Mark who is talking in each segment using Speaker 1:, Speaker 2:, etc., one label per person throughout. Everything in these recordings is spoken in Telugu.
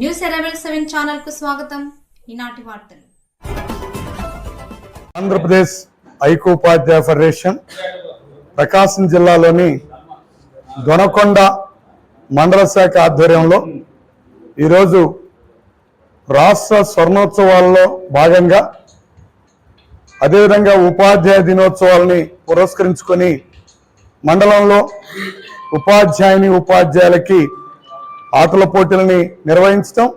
Speaker 1: న్యూస్ రెబల్ సెవెన్ ఛానల్కు స్వాగతం. ఈనాటి వార్తలు.
Speaker 2: ఆంధ్రప్రదేశ్ ఐకోపాధ్యాయ ఫెడరేషన్ ప్రకాశం జిల్లాలోని దొనకొండ మండల శాఖ ఆధ్వర్యంలో ఈరోజు రాష్ట్ర స్వర్ణోత్సవాల్లో భాగంగా అదేవిధంగా ఉపాధ్యాయ దినోత్సవాలని పురస్కరించుకొని మండలంలో ఉపాధ్యాయుని ఉపాధ్యాయులకి ఆటల పోటీలని నిర్వహించడం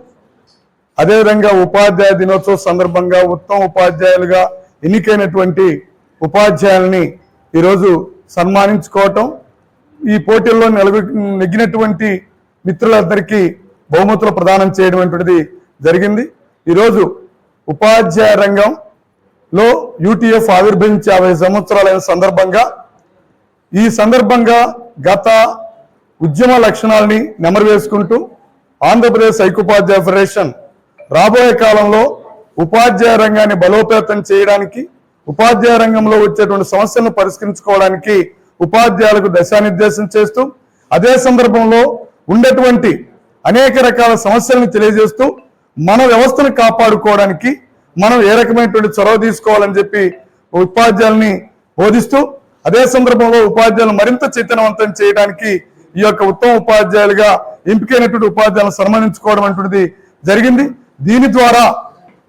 Speaker 2: అదేవిధంగా ఉపాధ్యాయ దినోత్సవం సందర్భంగా ఉత్తమ ఉపాధ్యాయులుగా ఎన్నికైనటువంటి ఉపాధ్యాయుల్ని ఈరోజు సన్మానించుకోవటం. ఈ పోటీల్లో నిలబె నెగ్గినటువంటి మిత్రులందరికీ బహుమతులు ప్రదానం చేయడం అనేటువంటిది జరిగింది. ఈరోజు ఉపాధ్యాయ రంగంలో యూటీఎఫ్ ఆవిర్భవించి యాభై సంవత్సరాలైన సందర్భంగా ఈ సందర్భంగా గత ఉద్యమ లక్షణాలని నెమరు వేసుకుంటూ ఆంధ్రప్రదేశ్ ఐకోపాధ్యాయ ఫెడరేషన్ రాబోయే కాలంలో ఉపాధ్యాయ రంగాన్ని బలోపేతం చేయడానికి ఉపాధ్యాయ రంగంలో వచ్చేటువంటి సమస్యలను పరిష్కరించుకోవడానికి ఉపాధ్యాయులకు దశానిర్దేశం చేస్తూ అదే సందర్భంలో ఉండేటువంటి అనేక రకాల సమస్యలను తెలియజేస్తూ మన వ్యవస్థను కాపాడుకోవడానికి మనం ఏ రకమైనటువంటి చొరవ తీసుకోవాలని చెప్పి ఉపాధ్యాయుల్ని బోధిస్తూ అదే సందర్భంలో ఉపాధ్యాయులు మరింత చైతన్యవంతం చేయడానికి ఈ యొక్క ఉత్తమ ఉపాధ్యాయులుగా ఎంపికైనటువంటి ఉపాధ్యాయులను సన్మానించుకోవడం అంటున్నది జరిగింది. దీని ద్వారా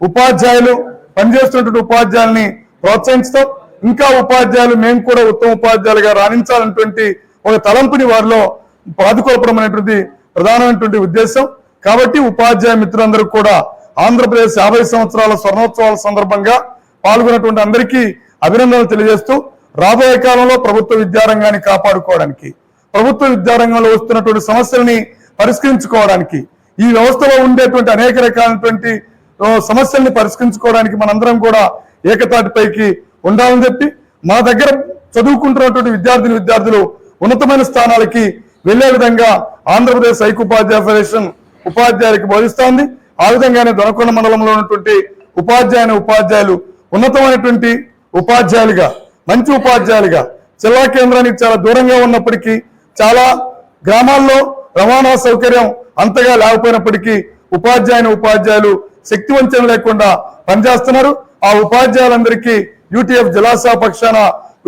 Speaker 2: ఉపాధ్యాయులు పనిచేస్తున్నటువంటి ఉపాధ్యాయుల్ని ప్రోత్సహించడం ఇంకా ఉపాధ్యాయులు మేము కూడా ఉత్తమ ఉపాధ్యాయులుగా రాణించాలన్నటువంటి ఒక తలంపుని వారిలో పాదుకోపడం అనేటువంటి ప్రధానమైనటువంటి ఉద్దేశం. కాబట్టి ఉపాధ్యాయ మిత్రులందరూ కూడా ఆంధ్రప్రదేశ్ యాభై సంవత్సరాల స్వర్ణోత్సవాల సందర్భంగా పాల్గొన్నటువంటి అందరికీ అభినందనలు తెలియజేస్తూ రాబోయే కాలంలో ప్రభుత్వ విద్యారంగాన్ని కాపాడుకోవడానికి ప్రభుత్వ విద్యారంగంలో వస్తున్నటువంటి సమస్యల్ని పరిష్కరించుకోవడానికి ఈ వ్యవస్థలో ఉండేటువంటి అనేక రకాలైనటువంటి సమస్యల్ని పరిష్కరించుకోవడానికి మనందరం కూడా ఏకతాటిపైకి ఉండాలని చెప్పి మన దగ్గర చదువుకుంటున్నటువంటి విద్యార్థిని విద్యార్థులు ఉన్నతమైన స్థానాలకి వెళ్ళే విధంగా ఆంధ్రప్రదేశ్ ఐకోపాధ్యాయ ఫెడరేషన్ ఉపాధ్యాయులకి బోధిస్తోంది. ఆ విధంగానే దొనకొండ మండలంలో ఉన్నటువంటి ఉపాధ్యాయుని ఉపాధ్యాయులు ఉన్నతమైనటువంటి ఉపాధ్యాయులుగా మంచి ఉపాధ్యాయులుగా జిల్లా కేంద్రానికి చాలా దూరంగా ఉన్నప్పటికీ చాలా గ్రామాల్లో రవాణా సౌకర్యం అంతగా లేకపోయినప్పటికీ ఉపాధ్యాయుని ఉపాధ్యాయులు శక్తి వంచన లేకుండా పనిచేస్తున్నారు. ఆ ఉపాధ్యాయులందరికీ యూటీఎఫ్ జలాశయ పక్షాన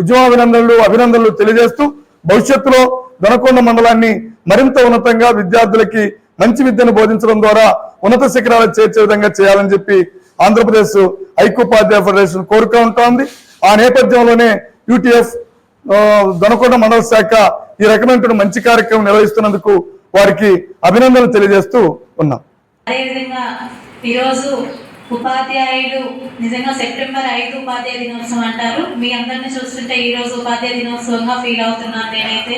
Speaker 2: ఉద్యమాభినందనలు అభినందనలు తెలియజేస్తూ భవిష్యత్తులో దొనకొండ మండలాన్ని మరింత ఉన్నతంగా విద్యార్థులకి మంచి విద్యను బోధించడం ద్వారా ఉన్నత శిఖరాలు చేర్చే విధంగా చేయాలని చెప్పి ఆంధ్రప్రదేశ్ ఐక్యోపాధ్యాయ ఫెడరేషన్ కోరుక ఉంటోంది ఆ నేపథ్యంలోనే యూటీఎఫ్ దొనకొండ మండల శాఖ ఈ రకమైనటువంటి మంచి కార్యక్రమం నిర్వహిస్తున్నందుకు వారికి అభినందనలు తెలియజేస్తూ ఉన్నాం.
Speaker 3: అదేవిధంగా ఈరోజు ఉపాధ్యాయులు నిజంగా సెప్టెంబర్ ఐదు ఉపాధ్యాయ దినోత్సవం అంటారు. మీ అందరిని చూస్తుంటే ఈ రోజు ఉపాధ్యాయ దినోత్సవంగా ఫీల్ అవుతున్నాను నేనైతే.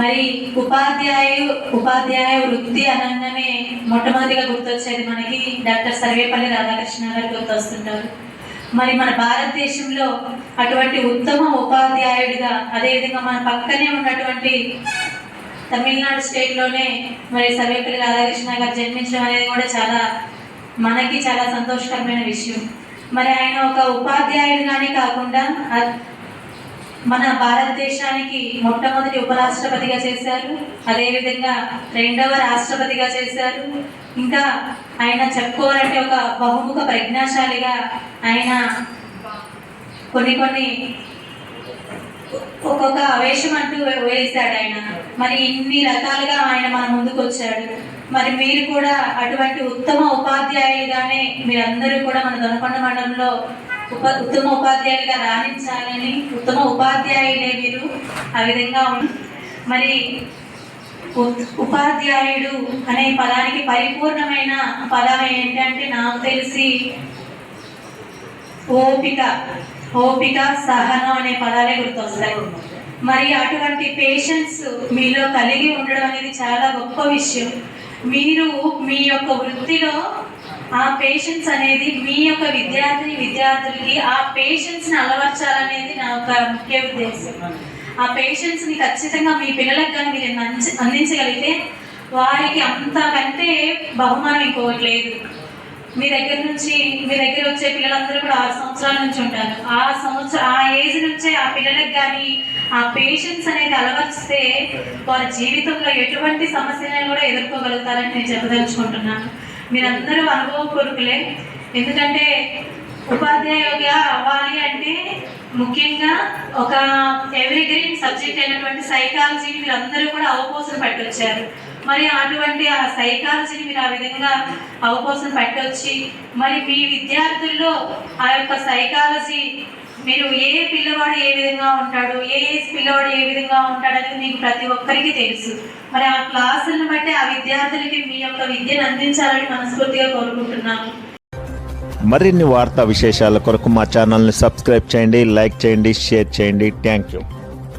Speaker 3: మరి ఉపాధ్యాయు ఉపాధ్యాయ వృత్తి అనగానే మొట్టమొదటిగా గుర్తొచ్చేది మనకి డాక్టర్ సర్వేపల్లి రాధాకృష్ణ గారు గుర్తొస్తుంటారు. మరి మన భారతదేశంలో అటువంటి ఉత్తమ ఉపాధ్యాయుడిగా అదేవిధంగా మన పక్కనే ఉన్నటువంటి తమిళనాడు స్టేట్లోనే మరి సర్వేపల్లి రాధాకృష్ణ గారు జన్మించడం అనేది కూడా చాలా మనకి చాలా సంతోషకరమైన విషయం. మరి ఆయన ఒక ఉపాధ్యాయుడిగానే కాకుండా మన భారతదేశానికి మొట్టమొదటి ఉపరాష్ట్రపతిగా చేశారు. అదేవిధంగా రెండవ రాష్ట్రపతిగా చేశారు. ఇంకా ఆయన చెప్పుకోవాలంటే ఒక బహుముఖ ప్రజ్ఞాశాలిగా ఆయన కొన్ని కొన్ని ఒక్కొక్క ఆవేశం అంటూ వేశాడు ఆయన. మరి ఇన్ని రకాలుగా ఆయన మన ముందుకు వచ్చాడు. మరి మీరు కూడా అటువంటి ఉత్తమ ఉపాధ్యాయులుగానే మీరందరూ కూడా మన దొనకొండ మండలంలో ఉప ఉత్తమ ఉపాధ్యాయులుగా రాణించాలని ఉత్తమ ఉపాధ్యాయుడే మీరు. ఆ విధంగా మరి ఉపాధ్యాయుడు అనే పదానికి పరిపూర్ణమైన పదం ఏంటంటే నాకు తెలిసి ఓపిక ఓపిక సహనం అనే పదాలే గుర్తొస్తాయి. మరి అటువంటి పేషెన్స్ మీలో కలిగి ఉండడం అనేది చాలా గొప్ప విషయం. మీరు మీ యొక్క వృత్తిలో ఆ పేషెన్స్ అనేది మీ యొక్క విద్యార్థిని విద్యార్థులకి ఆ పేషెన్స్ని అలవర్చాలనేది నా ఒక ముఖ్య ఉద్దేశం. ఆ పేషెన్స్ని ఖచ్చితంగా మీ పిల్లలకు కానీ మీరు అందించగలిగితే వారికి అంతకంటే బహుమానం ఇంకొకటి లేదు. మీ దగ్గర నుంచి మీ దగ్గర వచ్చే పిల్లలందరూ కూడా ఆరు సంవత్సరాల నుంచి ఉంటారు. ఆ సంవత్సరం ఆ ఏజ్ నుంచే ఆ పిల్లలకు కానీ ఆ పేషెన్స్ అనేది అలవర్చితే వారి జీవితంలో ఎటువంటి సమస్యలను కూడా ఎదుర్కోగలుగుతారని నేను చెప్పదలుచుకుంటున్నాను. మీరందరూ అనుభవపూర్వకులే ఎందుకంటే ఉపాధ్యాయుగా అవ్వాలి అంటే ముఖ్యంగా ఒక ఎవ్రీగ్రీన్ సబ్జెక్ట్ అయినటువంటి సైకాలజీని మీరు అందరూ కూడా అవపోసన పట్టొచ్చారు మరి అటువంటి ఆ సైకాలజీని మీరు ఆ విధంగా అవకాశం పట్టొచ్చి మరి మీ విద్యార్థుల్లో ఆ యొక్క సైకాలజీ మీరు ఏ పిల్లవాడు ఏ విధంగా ఉంటాడు ఏ ఏజ్ పిల్లవాడు ఏ విధంగా ఉంటాడు అనేది మీకు ప్రతి ఒక్కరికి తెలుసు. మరి ఆ క్లాసులను బట్టి ఆ విద్యార్థులకి మీ యొక్క విద్యను అందించాలని మనస్ఫూర్తిగా కోరుకుంటున్నాము
Speaker 4: మరిన్ని వార్తా విశేషాల కొరకు మా ఛానల్ని సబ్స్క్రైబ్ చేయండి లైక్ చేయండి షేర్ చేయండి. Thank you.